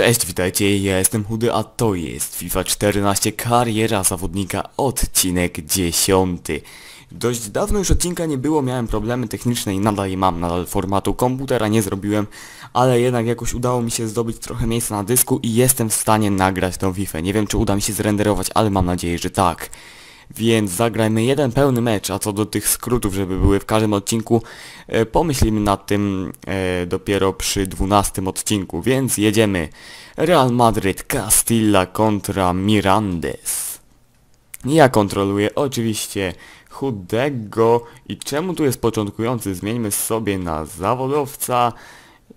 Cześć, witajcie, ja jestem Chudy, a to jest FIFA 14 Kariera Zawodnika, odcinek 10. Dość dawno już odcinka nie było, miałem problemy techniczne i nadal je mam, nadal formatu komputera nie zrobiłem, ale jednak jakoś udało mi się zdobyć trochę miejsca na dysku i jestem w stanie nagrać tą FIFA. Nie wiem czy uda mi się zrenderować, ale mam nadzieję, że tak. Więc zagrajmy jeden pełny mecz, a co do tych skrótów, żeby były w każdym odcinku, e, pomyślimy nad tym e, dopiero przy 12 odcinku, więc jedziemy. Real Madrid Castilla kontra Mirandes. Ja kontroluję oczywiście chudego i czemu tu jest początkujący? Zmieńmy sobie na zawodowca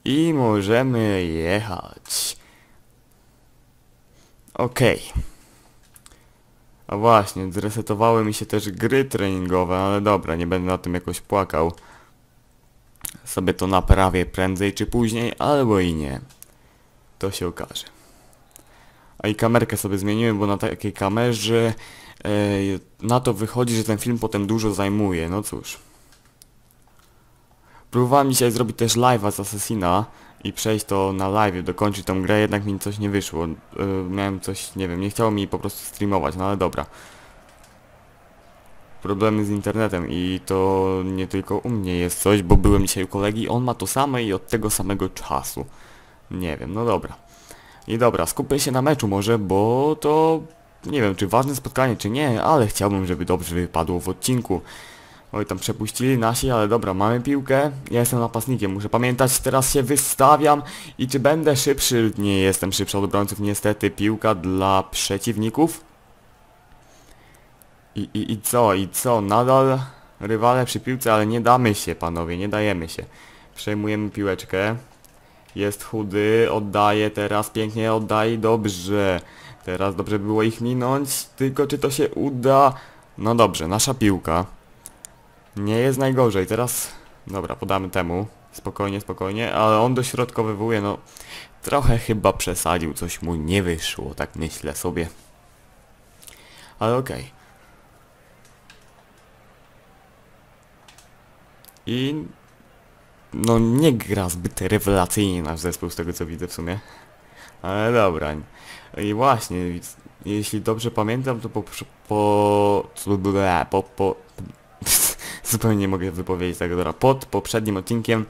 i możemy jechać. Okej. A właśnie, zresetowały mi się też gry treningowe, ale dobra, nie będę na tym jakoś płakał. Sobie to naprawię prędzej czy później, albo i nie. To się okaże. A i kamerkę sobie zmieniłem, bo na takiej kamerze e, na to wychodzi, że ten film potem dużo zajmuje, no cóż. Próbowałem dzisiaj zrobić też live'a z Assassina i przejść to na live, dokończyć tą grę, jednak mi coś nie wyszło. Yy, miałem coś, nie wiem, nie chciało mi po prostu streamować, no ale dobra. Problemy z internetem i to nie tylko u mnie jest coś, bo byłem dzisiaj u kolegi, on ma to samo i od tego samego czasu. Nie wiem, no dobra. I dobra, skupmy się na meczu może, bo to... Nie wiem, czy ważne spotkanie, czy nie, ale chciałbym, żeby dobrze wypadło w odcinku. Oj, tam przepuścili nasi, ale dobra, mamy piłkę. Ja jestem napastnikiem, muszę pamiętać, teraz się wystawiam. I czy będę szybszy? Nie jestem szybszy od obrońców, niestety. Piłka dla przeciwników. I, i, I co, i co? Nadal rywale przy piłce, ale nie damy się, panowie, nie dajemy się. Przejmujemy piłeczkę. Jest chudy, oddaje teraz, pięknie oddaje, dobrze. Teraz dobrze było ich minąć, tylko czy to się uda? No dobrze, nasza piłka. Nie jest najgorzej, teraz... Dobra, podamy temu. Spokojnie, spokojnie, ale on dośrodkowywuje, no... Trochę chyba przesadził, coś mu nie wyszło, tak myślę sobie. Ale okej. I... No nie gra zbyt rewelacyjnie nasz zespół z tego co widzę w sumie. Ale dobra. I właśnie, jeśli dobrze pamiętam, to po... po... po... po zupełnie nie mogę wypowiedzieć tego, dobra, pod poprzednim odcinkiem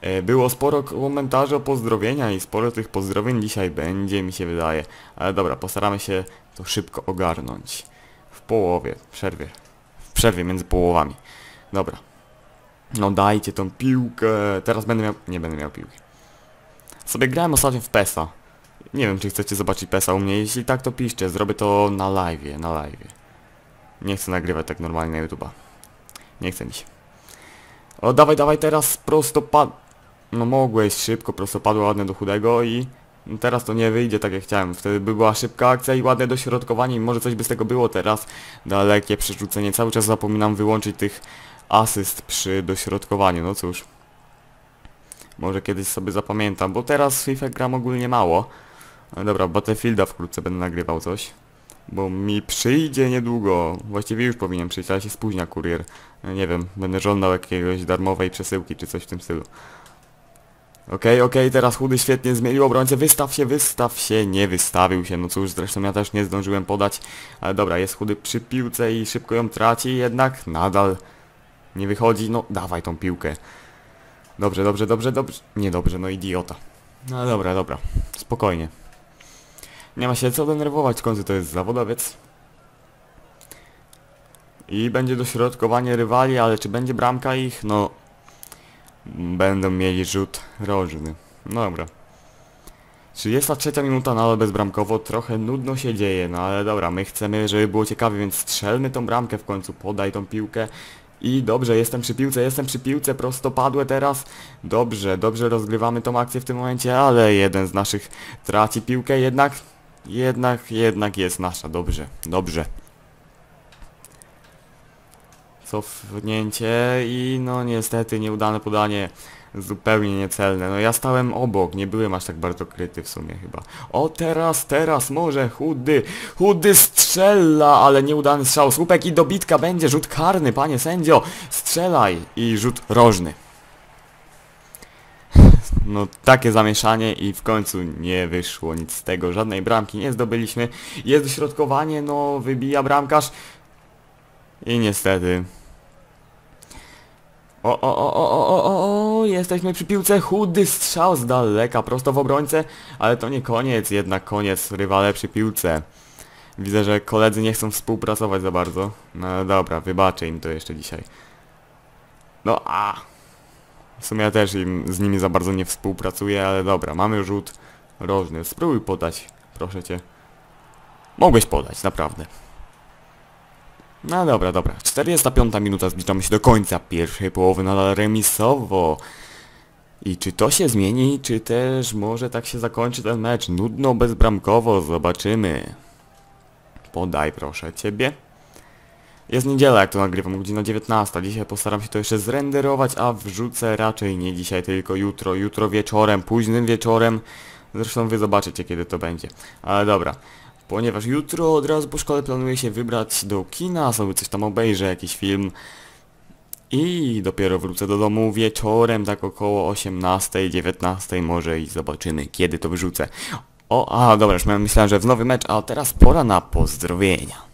e, było sporo komentarzy o pozdrowienia i sporo tych pozdrowień dzisiaj będzie, mi się wydaje. Ale dobra, postaramy się to szybko ogarnąć. W połowie, w przerwie. W przerwie między połowami. Dobra. No dajcie tą piłkę. Teraz będę miał... Nie będę miał piłki. Sobie grałem ostatnio w PESA. Nie wiem, czy chcecie zobaczyć PESA u mnie. Jeśli tak, to piszcie. Zrobię to na live, na live. Nie chcę nagrywać tak normalnie na YouTube'a. Nie chce mi się. O, dawaj, dawaj, teraz prostopad... No mogłeś szybko, prostopadło ładne do chudego i... Teraz to nie wyjdzie tak jak chciałem. Wtedy by była szybka akcja i ładne dośrodkowanie i może coś by z tego było teraz. Dalekie przerzucenie. Cały czas zapominam wyłączyć tych asyst przy dośrodkowaniu. No cóż. Może kiedyś sobie zapamiętam, bo teraz FIFA gram ogólnie mało. Ale dobra, Battlefielda wkrótce będę nagrywał coś. Bo mi przyjdzie niedługo. Właściwie już powinien przyjść, ale się spóźnia kurier. Nie wiem, będę żądał jakiegoś darmowej przesyłki czy coś w tym stylu. Okej, okay, okej, okay, teraz chudy świetnie zmienił obrońcę. Wystaw się, wystaw się. Nie wystawił się. No cóż, zresztą ja też nie zdążyłem podać. Ale dobra, jest chudy przy piłce i szybko ją traci, jednak nadal nie wychodzi. No, dawaj tą piłkę. Dobrze, dobrze, dobrze, dobrze. Nie dobrze, no idiota. No dobra, dobra. Spokojnie. Nie ma się co denerwować, w końcu to jest zawodowiec. I będzie dośrodkowanie rywali, ale czy będzie bramka ich? No... Będą mieli rzut rożny. No dobra. 33 minuta nadal bezbramkowo, trochę nudno się dzieje, no ale dobra, my chcemy, żeby było ciekawie, więc strzelmy tą bramkę w końcu, podaj tą piłkę. I dobrze, jestem przy piłce, jestem przy piłce, prosto padłe teraz. Dobrze, dobrze rozgrywamy tą akcję w tym momencie, ale jeden z naszych traci piłkę, jednak jednak, jednak jest nasza, dobrze, dobrze. Cofnięcie i no niestety nieudane podanie zupełnie niecelne. No ja stałem obok, nie byłem aż tak bardzo kryty w sumie chyba. O teraz, teraz może chudy, chudy strzela, ale nieudany strzał. Słupek i dobitka będzie, rzut karny, panie sędzio. Strzelaj i rzut rożny. No takie zamieszanie i w końcu nie wyszło nic z tego, żadnej bramki nie zdobyliśmy. Jest dośrodkowanie, no wybija bramkarz i niestety... O, o, o, o, o, o, o, jesteśmy przy piłce, chudy strzał z daleka, prosto w obrońcę, ale to nie koniec, jednak koniec, rywale przy piłce. Widzę, że koledzy nie chcą współpracować za bardzo. No dobra, wybaczę im to jeszcze dzisiaj. No a... W sumie ja też im, z nimi za bardzo nie współpracuję, ale dobra, mamy rzut rożny. Spróbuj podać, proszę cię. Mogłeś podać, naprawdę. No dobra, dobra. 45 minuta, zbliżamy się do końca pierwszej połowy, nadal remisowo. I czy to się zmieni, czy też może tak się zakończy ten mecz? Nudno, bezbramkowo, zobaczymy. Podaj proszę ciebie. Jest niedziela, jak to nagrywam, godzina 19. Dzisiaj postaram się to jeszcze zrenderować, a wrzucę raczej nie dzisiaj, tylko jutro. Jutro wieczorem, późnym wieczorem. Zresztą wy zobaczycie, kiedy to będzie. Ale dobra. Ponieważ jutro od razu po szkole planuję się wybrać do kina, sobie coś tam obejrzę, jakiś film. I dopiero wrócę do domu wieczorem, tak około 18, 19 może i zobaczymy, kiedy to wyrzucę. O, a dobra, już myślałem, że w nowy mecz, a teraz pora na pozdrowienia.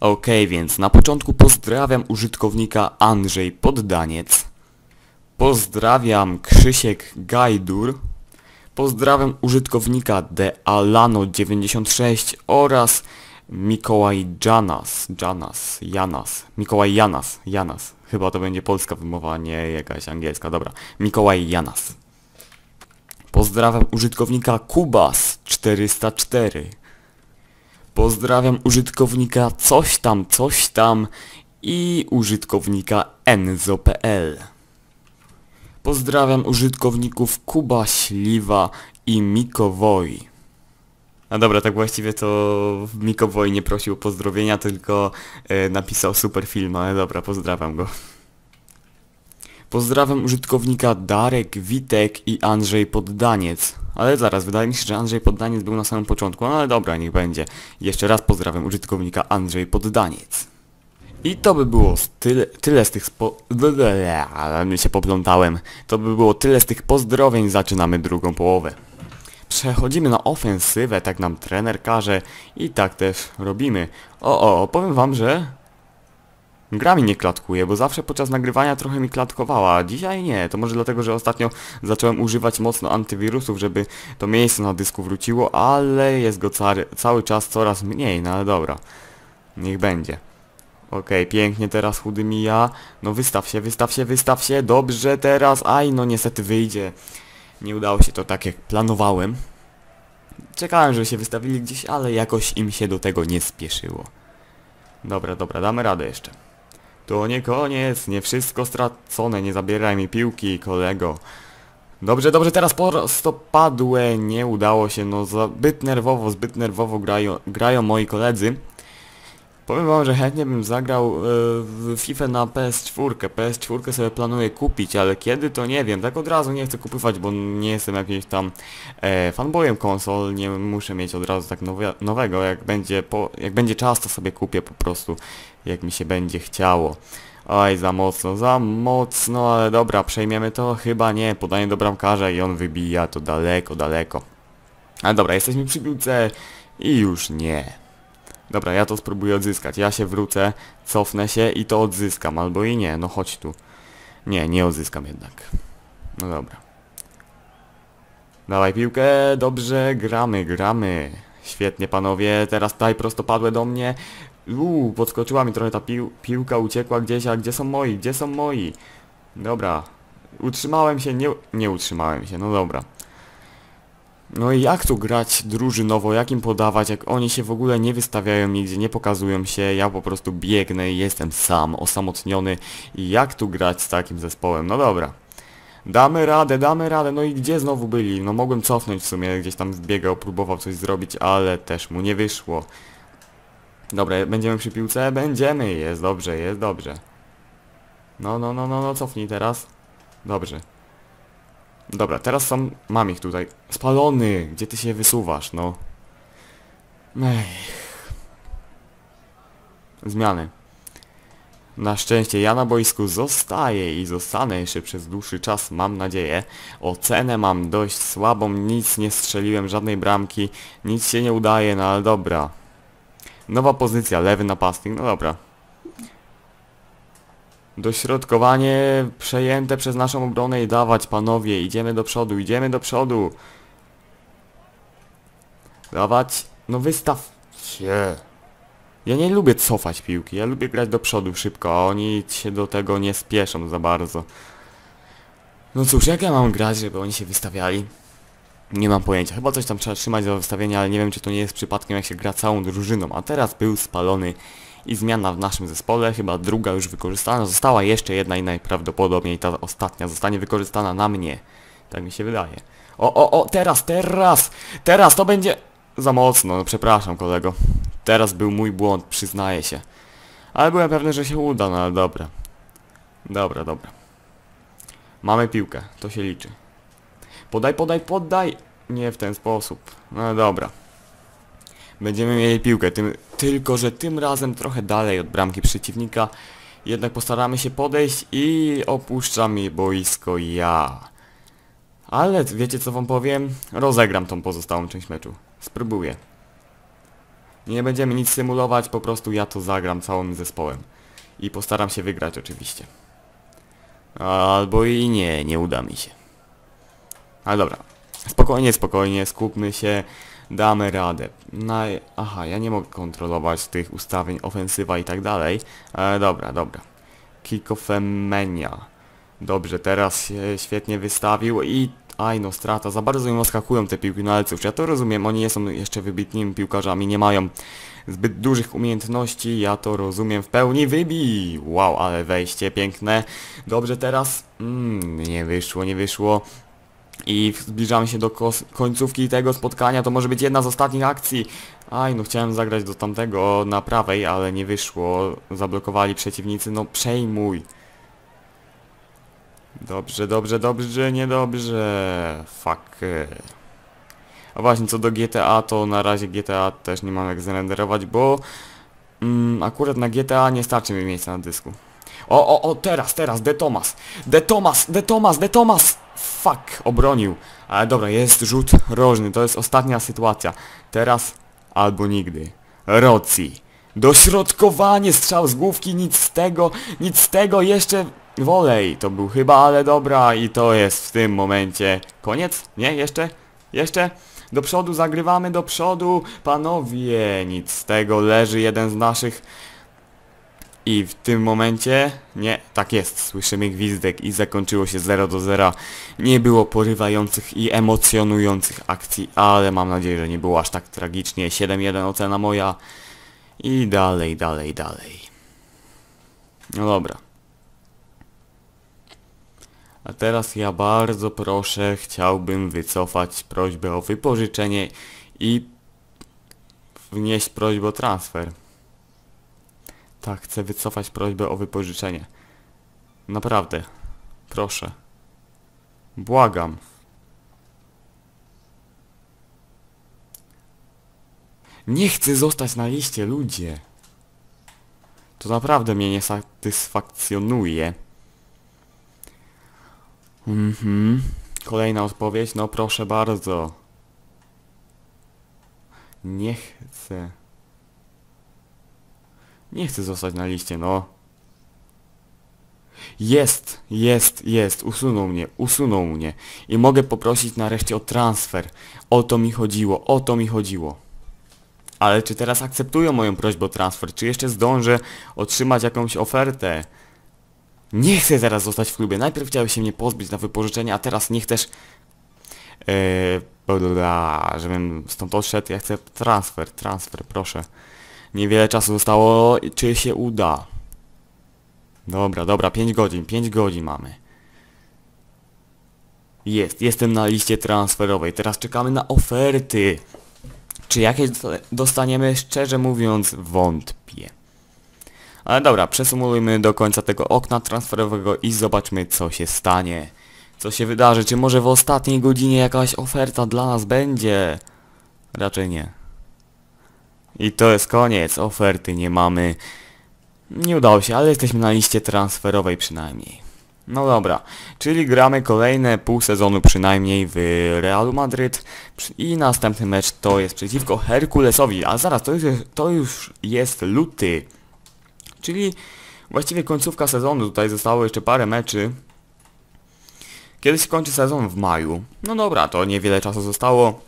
Okej, więc na początku pozdrawiam użytkownika Andrzej Poddaniec. Pozdrawiam Krzysiek Gajdur. Pozdrawiam użytkownika TheAlano96 oraz Mikołaj Janas, Janas, Janas, Mikołaj Janas, Janas. Chyba to będzie polska wymowa, nie jakaś angielska, dobra. Mikołaj Janas. Pozdrawiam użytkownika Kubas404. Pozdrawiam użytkownika coś tam, coś tam i użytkownika enzo.pl. Pozdrawiam użytkowników Kuba Śliwa i Mikowoj. A dobra, tak właściwie to Mikowoj nie prosił o pozdrowienia, tylko e, napisał super film, ale dobra, pozdrawiam go. Pozdrawiam użytkownika Darek, Witek i Andrzej Poddaniec. Ale zaraz, wydaje mi się, że Andrzej Poddaniec był na samym początku, no ale dobra, niech będzie. Jeszcze raz pozdrawiam użytkownika Andrzej Poddaniec. I to by było tyle, tyle z tych spo... Ale się poplątałem. To by było tyle z tych pozdrowień, zaczynamy drugą połowę. Przechodzimy na ofensywę, tak nam trener każe i tak też robimy. O, o, powiem wam, że Gra mi nie klatkuje, bo zawsze podczas nagrywania trochę mi klatkowała, a dzisiaj nie. To może dlatego, że ostatnio zacząłem używać mocno antywirusów, żeby to miejsce na dysku wróciło, ale jest go cały, cały czas coraz mniej, no ale dobra. Niech będzie. Okej, okay, pięknie teraz chudy mija. No wystaw się, wystaw się, wystaw się. Dobrze teraz. Aj, no niestety wyjdzie. Nie udało się to tak jak planowałem. Czekałem, żeby się wystawili gdzieś, ale jakoś im się do tego nie spieszyło. Dobra, dobra, damy radę jeszcze. To nie koniec, nie wszystko stracone, nie zabieraj mi piłki, kolego. Dobrze, dobrze, teraz prostopadłe, nie udało się, no zbyt nerwowo, zbyt nerwowo grają, grają moi koledzy. Powiem wam, że chętnie bym zagrał e, w FIFA na PS4. PS4 sobie planuję kupić, ale kiedy to nie wiem. Tak od razu nie chcę kupować, bo nie jestem jakimś tam e, fanboyem konsol. Nie muszę mieć od razu tak nowe, nowego. Jak będzie, po, jak będzie czas, to sobie kupię po prostu, jak mi się będzie chciało. Oj, za mocno, za mocno, ale dobra, przejmiemy to? Chyba nie. Podanie do bramkarza i on wybija to daleko, daleko. Ale dobra, jesteśmy przy piłce i już nie. Dobra, ja to spróbuję odzyskać. Ja się wrócę, cofnę się i to odzyskam. Albo i nie, no chodź tu. Nie, nie odzyskam jednak. No dobra. Dawaj piłkę, dobrze, gramy, gramy. Świetnie panowie, teraz tutaj prostopadłe do mnie. Uuu, podskoczyła mi trochę ta pił piłka, uciekła gdzieś, a gdzie są moi, gdzie są moi? Dobra. Utrzymałem się, nie, nie utrzymałem się, no dobra. No i jak tu grać drużynowo, jak im podawać, jak oni się w ogóle nie wystawiają nigdzie, nie pokazują się, ja po prostu biegnę i jestem sam, osamotniony i jak tu grać z takim zespołem, no dobra. Damy radę, damy radę, no i gdzie znowu byli? No mogłem cofnąć w sumie, gdzieś tam zbiegał, próbował coś zrobić, ale też mu nie wyszło. Dobra, będziemy przy piłce? Będziemy, jest dobrze, jest dobrze. No, no, no, no, no, cofnij teraz. Dobrze. Dobra, teraz są... Mam ich tutaj. Spalony! Gdzie ty się wysuwasz, no? Ech. Zmiany. Na szczęście ja na boisku zostaję i zostanę jeszcze przez dłuższy czas, mam nadzieję. Ocenę mam dość słabą, nic nie strzeliłem, żadnej bramki, nic się nie udaje, no ale dobra. Nowa pozycja, lewy napastnik, no dobra. Dośrodkowanie przejęte przez naszą obronę i dawać panowie, idziemy do przodu, idziemy do przodu. Dawać, no wystaw się. Ja nie lubię cofać piłki, ja lubię grać do przodu szybko, a oni się do tego nie spieszą za bardzo. No cóż, jak ja mam grać, żeby oni się wystawiali? Nie mam pojęcia, chyba coś tam trzeba trzymać do wystawienia, ale nie wiem czy to nie jest przypadkiem jak się gra całą drużyną, a teraz był spalony i zmiana w naszym zespole, chyba druga już wykorzystana, została jeszcze jedna i najprawdopodobniej ta ostatnia zostanie wykorzystana na mnie. Tak mi się wydaje. O, o, o, teraz, teraz, teraz, to będzie... Za mocno, no przepraszam kolego. Teraz był mój błąd, przyznaję się. Ale byłem pewny, że się uda, no ale dobra. Dobra, dobra. Mamy piłkę, to się liczy. Podaj, podaj, podaj! Nie w ten sposób. No dobra. Będziemy mieli piłkę, tym, tylko że tym razem trochę dalej od bramki przeciwnika. Jednak postaramy się podejść i opuszczam jej boisko ja. Ale wiecie co wam powiem? Rozegram tą pozostałą część meczu. Spróbuję. Nie będziemy nic symulować, po prostu ja to zagram całym zespołem. I postaram się wygrać oczywiście. Albo i nie, nie uda mi się. Ale dobra. Spokojnie, spokojnie, skupmy się. Damy radę. Na... Aha, ja nie mogę kontrolować tych ustawień, ofensywa i tak dalej. Ale dobra, dobra. Kikofemenia. Dobrze, teraz się świetnie wystawił i... Aj no, strata. Za bardzo im oskakują te piłki, ale cóż, ja to rozumiem. Oni nie są jeszcze wybitnymi piłkarzami, nie mają zbyt dużych umiejętności, ja to rozumiem w pełni. Wybij! Wow, ale wejście piękne. Dobrze, teraz... Mm, nie wyszło, nie wyszło. I zbliżamy się do końcówki tego spotkania, to może być jedna z ostatnich akcji. Aj, no chciałem zagrać do tamtego na prawej, ale nie wyszło. Zablokowali przeciwnicy, no przejmuj. Dobrze, dobrze, dobrze, niedobrze. Fuck. A właśnie, co do GTA, to na razie GTA też nie mam jak zrenderować, bo mm, akurat na GTA nie starczy mi miejsca na dysku. O, o, o, teraz, teraz, De Thomas. De Thomas, De Thomas, De Thomas! Fuck, obronił. Ale dobra, jest rzut rożny, to jest ostatnia sytuacja. Teraz albo nigdy. Roci. Dośrodkowanie, strzał z główki, nic z tego, nic z tego, jeszcze wolej. To był chyba, ale dobra i to jest w tym momencie koniec? Nie? Jeszcze? Jeszcze? Do przodu, zagrywamy do przodu. Panowie, nic z tego, leży jeden z naszych i w tym momencie, nie, tak jest, słyszymy gwizdek i zakończyło się 0 do 0. Nie było porywających i emocjonujących akcji, ale mam nadzieję, że nie było aż tak tragicznie. 7-1 ocena moja i dalej, dalej, dalej. No dobra. A teraz ja bardzo proszę, chciałbym wycofać prośbę o wypożyczenie i wnieść prośbę o transfer. Tak, chcę wycofać prośbę o wypożyczenie. Naprawdę. Proszę. Błagam. Nie chcę zostać na liście, ludzie. To naprawdę mnie nie satysfakcjonuje. Mhm. Kolejna odpowiedź, no proszę bardzo. Nie chcę. Nie chcę zostać na liście, no. Jest, jest, jest, usunął mnie, usunął mnie. I mogę poprosić nareszcie o transfer. O to mi chodziło, o to mi chodziło. Ale czy teraz akceptują moją prośbę o transfer? Czy jeszcze zdążę otrzymać jakąś ofertę? Nie chcę teraz zostać w klubie. Najpierw chciałeś się mnie pozbyć na wypożyczenie, a teraz nie chcesz... Yy, żebym stąd odszedł, ja chcę transfer, transfer, proszę. Niewiele czasu zostało, czy się uda. Dobra, dobra, 5 godzin, 5 godzin mamy. Jest, jestem na liście transferowej, teraz czekamy na oferty. Czy jakieś dostaniemy? Szczerze mówiąc, wątpię. Ale dobra, przesumujmy do końca tego okna transferowego i zobaczmy co się stanie. Co się wydarzy, czy może w ostatniej godzinie jakaś oferta dla nas będzie? Raczej nie. I to jest koniec, oferty nie mamy. Nie udało się, ale jesteśmy na liście transferowej przynajmniej. No dobra, czyli gramy kolejne pół sezonu przynajmniej w Realu Madryt i następny mecz to jest przeciwko Herkulesowi, a zaraz to już to już jest luty. Czyli właściwie końcówka sezonu, tutaj zostało jeszcze parę meczy. Kiedy się kończy sezon w maju? No dobra, to niewiele czasu zostało.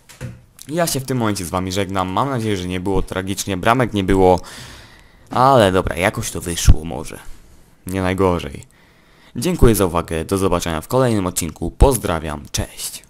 Ja się w tym momencie z wami żegnam, mam nadzieję, że nie było tragicznie, bramek nie było, ale dobra, jakoś to wyszło może. Nie najgorzej. Dziękuję za uwagę, do zobaczenia w kolejnym odcinku, pozdrawiam, cześć.